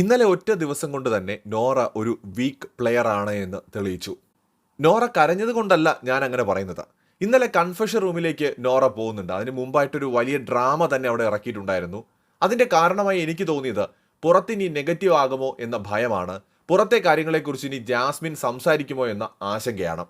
ഇന്നലെ ഒറ്റ ദിവസം കൊണ്ട് തന്നെ നോറ ഒരു വീക്ക് പ്ലെയർ ആണ് എന്ന് തെളിയിച്ചു. നോറ കരഞ്ഞത് കൊണ്ടല്ല ഞാൻ അങ്ങനെ പറയുന്നത്. ഇന്നലെ കൺഫഷൻ റൂമിലേക്ക് നോറ പോകുന്നുണ്ട്. അതിന് മുമ്പായിട്ടൊരു വലിയ ഡ്രാമ തന്നെ അവിടെ ഇറക്കിയിട്ടുണ്ടായിരുന്നു. അതിന്റെ കാരണമായി എനിക്ക് തോന്നിയത് പുറത്തിനി നെഗറ്റീവ് ആകുമോ എന്ന ഭയമാണ്. പുറത്തെ കാര്യങ്ങളെക്കുറിച്ച് ഇനി ജാസ്മിൻ സംസാരിക്കുമോ എന്ന ആശങ്കയാണ്.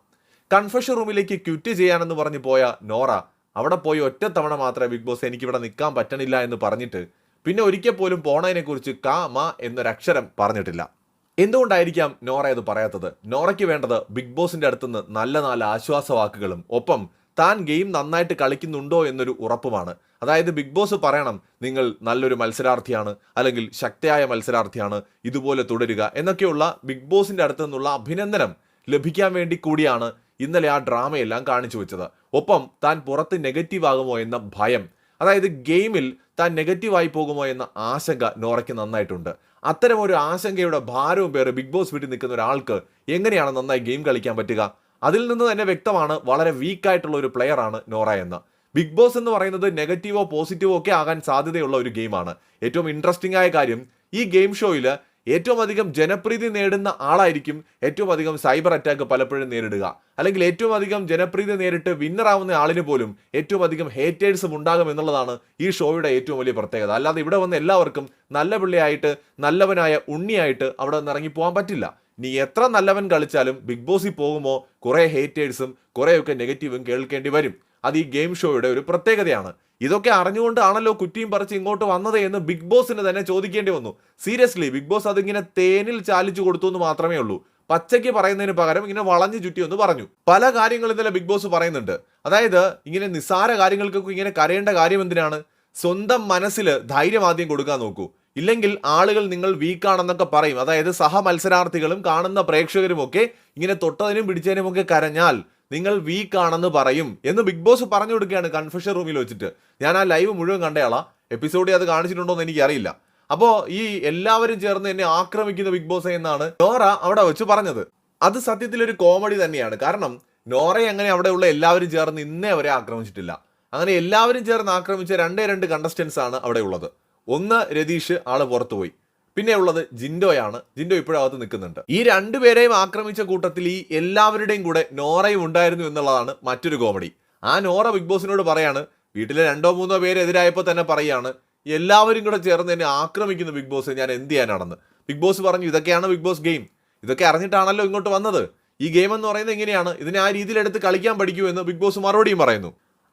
കൺഫഷൻ റൂമിലേക്ക് ക്വിറ്റ് ചെയ്യാനെന്ന് പറഞ്ഞു പോയ നോറ അവിടെ പോയി ഒറ്റത്തവണ തവണ മാത്രമേ ബിഗ് ബോസ് എനിക്കിവിടെ നിൽക്കാൻ പറ്റണില്ല എന്ന് പറഞ്ഞിട്ട് പിന്നെ ഒരിക്കൽ പോലും പോണതിനെക്കുറിച്ച് കാ മ എന്നൊരക്ഷരം പറഞ്ഞിട്ടില്ല. എന്തുകൊണ്ടായിരിക്കാം നോറ ഇത് പറയാത്തത്? നോറയ്ക്ക് വേണ്ടത് ബിഗ് ബോസിന്റെ അടുത്തുനിന്ന് നല്ല നല്ല ആശ്വാസവാക്കുകളും ഒപ്പം താൻ ഗെയിം നന്നായിട്ട് കളിക്കുന്നുണ്ടോ എന്നൊരു ഉറപ്പുമാണ്. അതായത് ബിഗ് ബോസ് പറയണം നിങ്ങൾ നല്ലൊരു മത്സരാർത്ഥിയാണ് അല്ലെങ്കിൽ ശക്തിയായ മത്സരാർത്ഥിയാണ് ഇതുപോലെ തുടരുക എന്നൊക്കെയുള്ള ബിഗ് ബോസിന്റെ അടുത്തു നിന്നുള്ള അഭിനന്ദനം ലഭിക്കാൻ വേണ്ടി കൂടിയാണ് ഇന്നലെ ആ ഡ്രാമയെല്ലാം കാണിച്ചു വെച്ചത്. ഒപ്പം താൻ പുറത്ത് നെഗറ്റീവ് ആകുമോ എന്ന ഭയം. അതായത് ഗെയിമിൽ താൻ നെഗറ്റീവായി പോകുമോ എന്ന ആശങ്ക നോറയ്ക്ക് നന്നായിട്ടുണ്ട്. അത്തരം ഒരു ആശങ്കയുടെ ഭാരവും പേര് ബിഗ് ബോസ് വീട്ടിൽ നിൽക്കുന്ന ഒരാൾക്ക് എങ്ങനെയാണ് നന്നായി ഗെയിം കളിക്കാൻ പറ്റുക? അതിൽ നിന്ന് തന്നെ വ്യക്തമാണ് വളരെ വീക്കായിട്ടുള്ള ഒരു പ്ലെയർ ആണ് നോറ എന്ന്. ബിഗ് ബോസ് എന്ന് പറയുന്നത് നെഗറ്റീവോ പോസിറ്റീവോ ഒക്കെ ആകാൻ സാധ്യതയുള്ള ഒരു ഗെയിമാണ് ഏറ്റവും ഇൻട്രസ്റ്റിംഗ് ആയ കാര്യം ഈ ഗെയിം ഷോയിൽ ഏറ്റവും അധികം ജനപ്രീതി നേടുന്ന ആളായിരിക്കും ഏറ്റവും അധികം സൈബർ അറ്റാക്ക് പലപ്പോഴും നേരിടുക. അല്ലെങ്കിൽ ഏറ്റവും അധികം ജനപ്രീതി നേരിട്ട് വിന്നർ ആവുന്ന ആളിന് പോലും ഏറ്റവും അധികം ഹേറ്റേഴ്സും ഉണ്ടാകും എന്നുള്ളതാണ് ഈ ഷോയുടെ ഏറ്റവും വലിയ പ്രത്യേകത. അല്ലാതെ ഇവിടെ വന്ന എല്ലാവർക്കും നല്ല പിള്ളിയായിട്ട് നല്ലവനായ ഉണ്ണിയായിട്ട് അവിടെ നിന്ന് ഇറങ്ങി പോകാൻ പറ്റില്ല. നീ എത്ര നല്ലവൻ കളിച്ചാലും ബിഗ് ബോസിൽ പോകുമ്പോൾ കുറേ ഹേറ്റേഴ്സും കുറേയൊക്കെ നെഗറ്റീവും കേൾക്കേണ്ടി വരും. അത് ഈ ഗെയിം ഷോയുടെ ഒരു പ്രത്യേകതയാണ്. ഇതൊക്കെ അറിഞ്ഞുകൊണ്ടാണല്ലോ കുറ്റിയും പറിച്ച് ഇങ്ങോട്ട് വന്നത് എന്ന് ബിഗ് ബോസിന് തന്നെ ചോദിക്കേണ്ടി വന്നു. സീരിയസ്ലി ബിഗ് ബോസ് അതിങ്ങനെ തേനിൽ ചാലിച്ചു കൊടുത്തു എന്ന് മാത്രമേ ഉള്ളൂ. പച്ചയ്ക്ക് പറയുന്നതിന് പകരം ഇങ്ങനെ വളഞ്ഞു ചുറ്റി എന്ന് പറഞ്ഞു. പല കാര്യങ്ങളും ഇന്നലെ ബിഗ് ബോസ് പറയുന്നുണ്ട്. അതായത് ഇങ്ങനെ നിസ്സാര കാര്യങ്ങൾക്കൊക്കെ ഇങ്ങനെ കരയേണ്ട കാര്യം എന്തിനാണ്? സ്വന്തം മനസ്സിൽ ധൈര്യം ആദ്യം കൊടുക്കാൻ നോക്കൂ. ഇല്ലെങ്കിൽ ആളുകൾ നിങ്ങൾ വീക്കാണെന്നൊക്കെ പറയും. അതായത് സഹ മത്സരാർത്ഥികളും കാണുന്ന പ്രേക്ഷകരുമൊക്കെ ഇങ്ങനെ തൊട്ടതിനും പിടിച്ചതിനും ഒക്കെ കരഞ്ഞാൽ നിങ്ങൾ വീക്ക് ആണെന്ന് പറയും എന്ന് ബിഗ് ബോസ് പറഞ്ഞു കൊടുക്കുകയാണ് കൺഫ്യൂഷൻ റൂമിൽ വെച്ചിട്ട്. ഞാൻ ആ ലൈവ് മുഴുവൻ കണ്ടയാളാ. എപ്പിസോഡിൽ അത് കാണിച്ചിട്ടുണ്ടോ എന്ന് എനിക്കറിയില്ല. അപ്പോൾ ഈ എല്ലാവരും ചേർന്ന് എന്നെ ആക്രമിക്കുന്ന ബിഗ് ബോസ് എന്നാണ് നോറ അവിടെ വെച്ച് പറഞ്ഞത്. അത് സത്യത്തിൽ ഒരു കോമഡി തന്നെയാണ്. കാരണം നോറയെ അങ്ങനെ അവിടെയുള്ള എല്ലാവരും ചേർന്ന് ഇന്നേ അവരെ ആക്രമിച്ചിട്ടില്ല. അങ്ങനെ എല്ലാവരും ചേർന്ന് ആക്രമിച്ച രണ്ടേ രണ്ട് കണ്ടസ്റ്റൻസ് ആണ് അവിടെ ഉള്ളത് ഒന്ന് രതീഷ് ആൾ പുറത്തുപോയി. പിന്നെ ഉള്ളത് ജിൻഡോയാണ്. ജിൻഡോ ഇപ്പോഴും അകത്ത് നിൽക്കുന്നുണ്ട്. ഈ രണ്ടുപേരെയും ആക്രമിച്ച കൂട്ടത്തിൽ ഈ എല്ലാവരുടെയും കൂടെ നോറയും ഉണ്ടായിരുന്നു എന്നുള്ളതാണ് മറ്റൊരു കോമഡി. ആ നോറ ബിഗ് ബോസിനോട് പറയാണ് വീട്ടിലെ രണ്ടോ മൂന്നോ പേര് എതിരായപ്പോൾ തന്നെ പറയാണ് എല്ലാവരും കൂടെ ചേർന്ന് എന്നെ ആക്രമിക്കുന്നു ബിഗ് ബോസ് ഞാൻ എന്ത് ചെയ്യാനാണെന്ന്. ബിഗ് ബോസ് പറഞ്ഞു ഇതൊക്കെയാണ് ബിഗ് ബോസ് ഗെയിം. ഇതൊക്കെ അറിഞ്ഞിട്ടാണല്ലോ ഇങ്ങോട്ട് വന്നത്. ഈ ഗെയിം എന്ന് പറയുന്നത് എങ്ങനെയാണ്? ഇതിനെ ആ രീതിയിലെടുത്ത് കളിക്കാൻ പഠിക്കൂ എന്ന് ബിഗ് ബോസ് മറുപടിയും പറയുന്നു.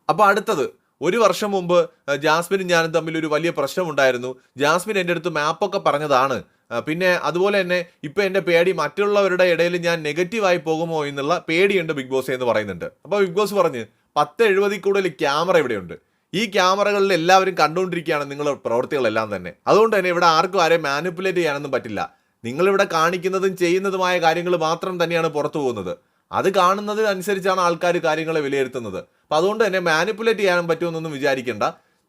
അപ്പോൾ അടുത്തത് ഒരു വർഷം മുമ്പ് ജാസ്മിനും ഞാനും തമ്മിൽ ഒരു വലിയ പ്രശ്നമുണ്ടായിരുന്നു. ജാസ്മിൻ എന്റെ അടുത്ത് മാപ്പൊക്കെ പറഞ്ഞതാണ്. പിന്നെ അതുപോലെ തന്നെ ഇപ്പം എന്റെ പേടി മറ്റുള്ളവരുടെ ഇടയിൽ ഞാൻ നെഗറ്റീവായി പോകുമോ എന്നുള്ള പേടിയുണ്ട് ബിഗ് ബോസ് എന്ന് പറയുന്നുണ്ട്. അപ്പോൾ ബിഗ് ബോസ് പറഞ്ഞ് പത്ത് എഴുപതിൽ കൂടുതൽ ക്യാമറ ഇവിടെയുണ്ട്. ഈ ക്യാമറകളിൽ എല്ലാവരും കണ്ടുകൊണ്ടിരിക്കുകയാണ് നിങ്ങളുടെ പ്രവൃത്തികളെല്ലാം തന്നെ. അതുകൊണ്ട് തന്നെ ഇവിടെ ആർക്കും ആരെയും മാനിപ്പുലേറ്റ് ചെയ്യാനൊന്നും പറ്റില്ല. നിങ്ങളിവിടെ കാണിക്കുന്നതും ചെയ്യുന്നതുമായ കാര്യങ്ങൾ മാത്രം തന്നെയാണ് പുറത്തു പോകുന്നത്. അത് കാണുന്നത് അനുസരിച്ചാണ് ആൾക്കാർ കാര്യങ്ങളെ വിലയിരുത്തുന്നത്. അപ്പം അതുകൊണ്ട് തന്നെ മാനിപ്പുലേറ്റ് ചെയ്യാൻ പറ്റുമെന്നൊന്നും വിചാരിക്കേണ്ട.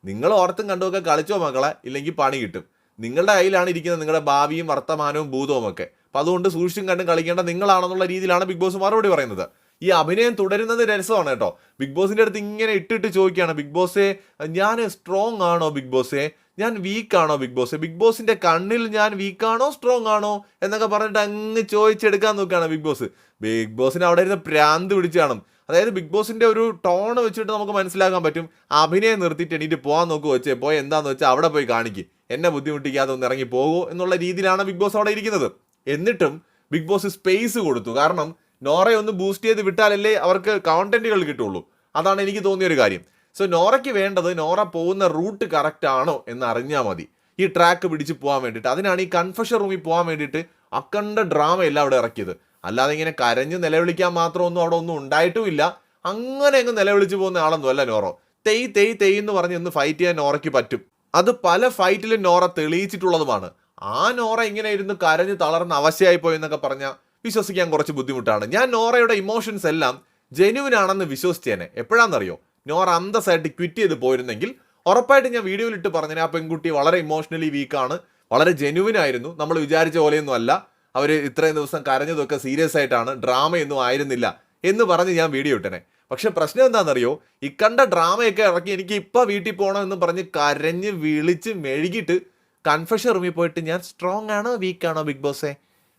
നിങ്ങൾ ഓർത്തും കണ്ടുമൊക്കെ കളിച്ചോ മക്കളെ? ഇല്ലെങ്കിൽ പണി കിട്ടും. നിങ്ങളുടെ കയ്യിലാണ് ഇരിക്കുന്നത് നിങ്ങളുടെ ഭാവിയും വർത്തമാനവും ഭൂതവും ഒക്കെ. അപ്പോൾ അതുകൊണ്ട് സൂക്ഷിച്ചും കണ്ടും കളിക്കേണ്ട നിങ്ങളാണെന്നുള്ള രീതിയിലാണ് ബിഗ് ബോസ് മറുപടി പറയുന്നത്. ഈ അഭിനയം തുടരുന്നത് രസമാണ് കേട്ടോ. ബിഗ് ബോസിന്റെ അടുത്ത് ഇങ്ങനെ ഇട്ടിട്ട് ചോദിക്കുകയാണ് ബിഗ് ബോസേ ഞാൻ സ്ട്രോങ് ആണോ ബിഗ് ബോസേ ഞാൻ വീക്ക് ആണോ ബിഗ് ബോസ് ബിഗ് ബോസിന്റെ കണ്ണിൽ ഞാൻ വീക്കാണോ സ്ട്രോങ് ആണോ? എന്നൊക്കെ പറഞ്ഞിട്ട് അങ്ങ് ചോദിച്ചെടുക്കാൻ നോക്കുകയാണ് ബിഗ് ബോസ് ബിഗ് ബോസിന് അവിടെ ഇരുന്ന് പ്രാന്ത് പിടിച്ചു കാണും. അതായത് ബിഗ് ബോസിന്റെ ഒരു ടോൺ വെച്ചിട്ട് നമുക്ക് മനസ്സിലാക്കാൻ പറ്റും അഭിനയം നിർത്തിയിട്ട് എണീറ്റ് പോകാൻ നോക്കുക വെച്ചേ പോയി എന്താണെന്ന് വെച്ചാൽ അവിടെ പോയി കാണിക്കും. എന്നെ ബുദ്ധിമുട്ടിക്കാതെ ഒന്ന് ഇറങ്ങി പോകുമോ എന്നുള്ള രീതിയിലാണ് ബിഗ് ബോസ് അവിടെ ഇരിക്കുന്നത്. എന്നിട്ടും ബിഗ് ബോസ് സ്പേസ് കൊടുത്തു. കാരണം നോറയെ ഒന്ന് ബൂസ്റ്റ് ചെയ്ത് വിട്ടാലല്ലേ അവർക്ക് കോണ്ടന്റുകൾ കിട്ടുള്ളൂ. അതാണ് എനിക്ക് തോന്നിയ ഒരു കാര്യം. സോ നോറയ്ക്ക് വേണ്ടത് നോറ പോകുന്ന റൂട്ട് കറക്റ്റ് ആണോ എന്ന് അറിഞ്ഞാൽ മതി. ഈ ട്രാക്ക് പിടിച്ച് പോകാൻ വേണ്ടിയിട്ട്. അതിനാണ് ഈ കൺഫഷൻ റൂമിൽ പോകാൻ വേണ്ടിയിട്ട് അക്കണ്ട ഡ്രാമ എല്ലാം അവിടെ ഇറക്കിയത്. അല്ലാതെ ഇങ്ങനെ കരഞ്ഞ് നിലവിളിക്കാൻ മാത്രമൊന്നും അവിടെ ഒന്നും ഉണ്ടായിട്ടുമില്ല. അങ്ങനെ അങ്ങ് നിലവിളിച്ച് പോകുന്ന ആളൊന്നും അല്ല നോറോ. തെയ് തെയ് തെയ് എന്ന് പറഞ്ഞ് ഒന്ന് ഫൈറ്റ് ചെയ്യാൻ നോറയ്ക്ക് പറ്റും. അത് പല ഫൈറ്റിലും നോറ തെളിയിച്ചിട്ടുള്ളതുമാണ്. ആ നോറ ഇങ്ങനെ ഇരുന്ന് കരഞ്ഞ് തളർന്ന് അവശയായി പോയി എന്നൊക്കെ പറഞ്ഞാൽ വിശ്വസിക്കാൻ കുറച്ച് ബുദ്ധിമുട്ടാണ്. ഞാൻ നോറയുടെ ഇമോഷൻസ് എല്ലാം ജെന്യൂൻ ആണെന്ന് വിശ്വസിച്ചേനെ. എപ്പോഴാണെന്നറിയോ നോറ അന്തസ്സായിട്ട് ക്വിറ്റ് ചെയ്ത് പോയിരുന്നെങ്കിൽ ഉറപ്പായിട്ട് ഞാൻ വീഡിയോയിൽ ഇട്ട് പറഞ്ഞേനെ ആ പെൺകുട്ടി വളരെ ഇമോഷണലി വീക്കാണ് വളരെ ജെന്യൂൻ ആയിരുന്നു. നമ്മൾ വിചാരിച്ച പോലെയൊന്നും അല്ല. അവർ ഇത്രയും ദിവസം കരഞ്ഞതൊക്കെ സീരിയസ് ആയിട്ടാണ് ഡ്രാമയൊന്നും ആയിരുന്നില്ല എന്ന് പറഞ്ഞ് ഞാൻ വീഡിയോ ഇട്ടനെ. പക്ഷെ പ്രശ്നം എന്താണെന്നറിയോ? ഇക്കണ്ട ഡ്രാമയൊക്കെ ഇറക്കി എനിക്ക് ഇപ്പം വീട്ടിൽ പോകണം എന്ന് പറഞ്ഞ് കരഞ്ഞ് വിളിച്ച് മെഴുകിയിട്ട് കൺഫെഷൻ റൂമിൽ പോയിട്ട് ഞാൻ സ്ട്രോങ് ആണോ വീക്ക് ആണോ ബിഗ് ബോസേ?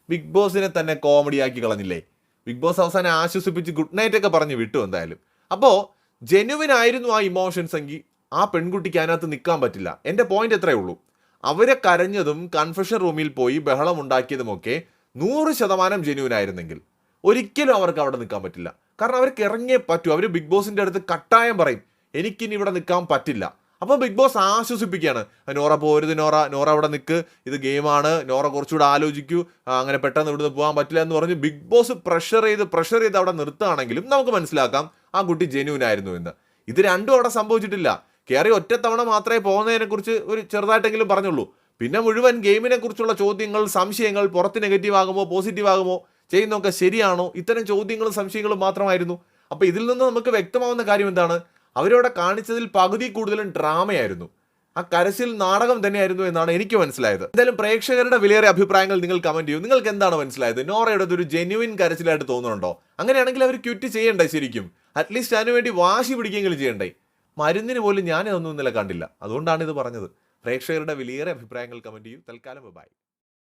ബിഗ് ബോസിനെ തന്നെ കോമഡി ആക്കി കളഞ്ഞില്ലേ? ബിഗ് ബോസ് അവസാനം ആശ്വസിപ്പിച്ച് ഗുഡ് നൈറ്റ് ഒക്കെ പറഞ്ഞ് വിട്ടു എന്തായാലും. അപ്പോൾ ജെനുവിൻ ആയിരുന്നു ആ ഇമോഷൻസ് എങ്കിൽ ആ പെൺകുട്ടിക്ക് അതിനകത്ത് നിൽക്കാൻ പറ്റില്ല. എന്റെ പോയിന്റ് എത്രയേ ഉള്ളൂ? അവരെ കരഞ്ഞതും കൺഫെഷൻ റൂമിൽ പോയി ബഹളം ഉണ്ടാക്കിയതുമൊക്കെ നൂറ് ശതമാനം ജെന്യൂൻ ആയിരുന്നെങ്കിൽ ഒരിക്കലും അവർക്ക് അവിടെ നിൽക്കാൻ പറ്റില്ല. കാരണം അവർക്ക് ഇറങ്ങിയേ പറ്റൂ. അവർ ബിഗ് ബോസിന്റെ അടുത്ത് കട്ടായം പറയും. എനിക്കിനി ഇവിടെ നിൽക്കാൻ പറ്റില്ല. അപ്പോൾ ബിഗ് ബോസ് ആശ്വസിപ്പിക്കുകയാണ്. നോറ പോരുത് നോറ. നോറ അവിടെ നിൽക്ക് ഇത് ഗെയിമാണ്. നോറ കുറച്ചുകൂടെ ആലോചിക്കൂ. അങ്ങനെ പെട്ടെന്ന് ഇവിടുന്ന് പോകാൻ പറ്റില്ല എന്ന് പറഞ്ഞ് ബിഗ് ബോസ് പ്രഷർ ചെയ്ത് പ്രഷർ ചെയ്ത് അവിടെ നിർത്തുകയാണെങ്കിലും നമുക്ക് മനസ്സിലാക്കാം ആ കുട്ടി ജെന്യൂൻ ആയിരുന്നു എന്ന്. ഇത് രണ്ടും അവിടെ സംഭവിച്ചിട്ടില്ല. കയറി ഒറ്റത്തവണ മാത്രമേ പോകുന്നതിനെ കുറിച്ച് ഒരു ചെറുതായിട്ടെങ്കിലും പറഞ്ഞുള്ളൂ. പിന്നെ മുഴുവൻ ഗെയിമിനെ കുറിച്ചുള്ള ചോദ്യങ്ങൾ സംശയങ്ങൾ പുറത്ത് നെഗറ്റീവ് ആകുമോ പോസിറ്റീവ് ആകുമോ ചെയ്യുന്നതൊക്കെ ശരിയാണോ? ഇത്തരം ചോദ്യങ്ങളും സംശയങ്ങളും മാത്രമായിരുന്നു. അപ്പോൾ ഇതിൽ നിന്ന് നമുക്ക് വ്യക്തമാവുന്ന കാര്യം എന്താണ്? അവരവിടെ കാണിച്ചതിൽ പകുതി കൂടുതലും ഡ്രാമയായിരുന്നു. ആ കരച്ചിൽ നാടകം തന്നെയായിരുന്നു എന്നാണ് എനിക്ക് മനസ്സിലായത്. എന്തായാലും പ്രേക്ഷകരുടെ വിലയേറെ അഭിപ്രായങ്ങൾ നിങ്ങൾ കമന്റ് ചെയ്യൂ. നിങ്ങൾക്ക് എന്താണ് മനസ്സിലായത്? നോറയുടെ ഒരു ജെന്യുവിൻ കരച്ചിലായിട്ട് തോന്നുന്നുണ്ടോ? അങ്ങനെയാണെങ്കിൽ അവർ ക്വിറ്റ് ചെയ്യണ്ടേ ശരിക്കും. അറ്റ്ലീസ്റ്റ് അതിനുവേണ്ടി വാശി പിടിക്കുകയെങ്കിലും ചെയ്യണ്ടേ? മരുന്നിന് പോലും ഞാൻ ഇതൊന്നും ഇന്നലെ കണ്ടില്ല. അതുകൊണ്ടാണ് ഇത് പറഞ്ഞത്. പ്രേക്ഷകരുടെ വിലയേറെ അഭിപ്രായങ്ങൾ കമന്റ് ചെയ്യൂ. തൽക്കാലം ബൈ.